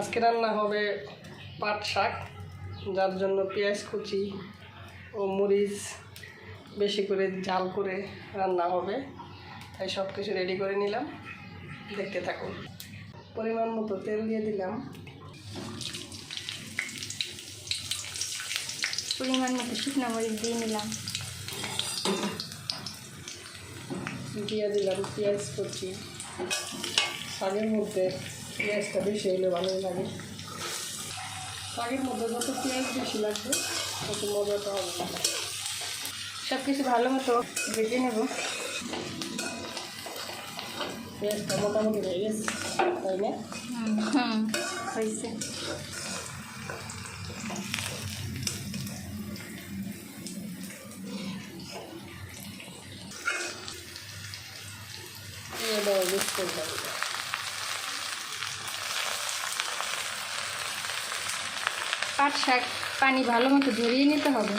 আজকে রান্না হবে পাট শাক যার জন্য পেঁয়াজ কুচি ও মরিচ বেশি করে ঝাল করে রান্না হবে। তাই সব কিছু রেডি করে নিলাম। দেখতে থাকুন। পরিমাণ মতো তেল দিয়ে দিলাম। পরিমাণ মতো শুকনো মরিচ দিয়ে নিলাম। দিয়ে দিলাম পেঁয়াজ কুচি। শাকের মধ্যে পেঁয়াজটা বেশি হলে ভালো লাগে। শাকের মধ্যে যত পেঁয়াজ বেশি লাগবে তত মজাটা হবে। সব কিছু ভালো মতো ভেজে নেব। পেঁয়াজটা মোটামুটি হয়ে গেছে তাই না? হুম হয়েছে। মিক্স করে দেবো পাট শাক পানি ভালো মতো ধরিয়ে নিতে হবে।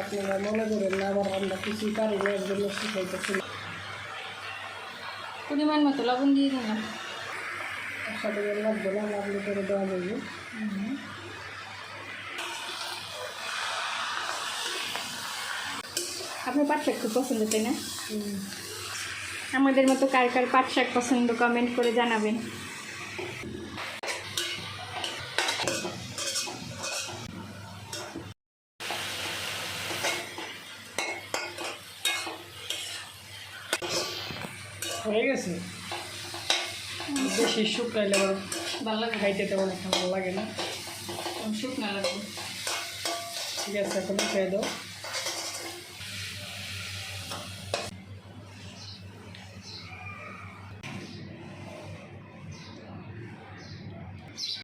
আপনারা মনে করেন না আবার আমরা কিছুই পারি না এর জন্য শিখাইতেছি পরিমাণ মতো লবণ দিয়ে দিলাম। একসাথে লাগবে না লাগলে করে দেওয়া যাবে। আপনার পাট শাক খুব পছন্দ তাই না? আমাদের মতো কার কার পাট শাক পছন্দ কমেন্ট করে জানাবেন। হয়ে গেছে? বেশি শুকনাইলে আবার ভালো লাগে খাইতে তেমন একটা ভালো লাগে না। শুকনা লাগবে ঠিক আছে এখন খেয়ে দাও।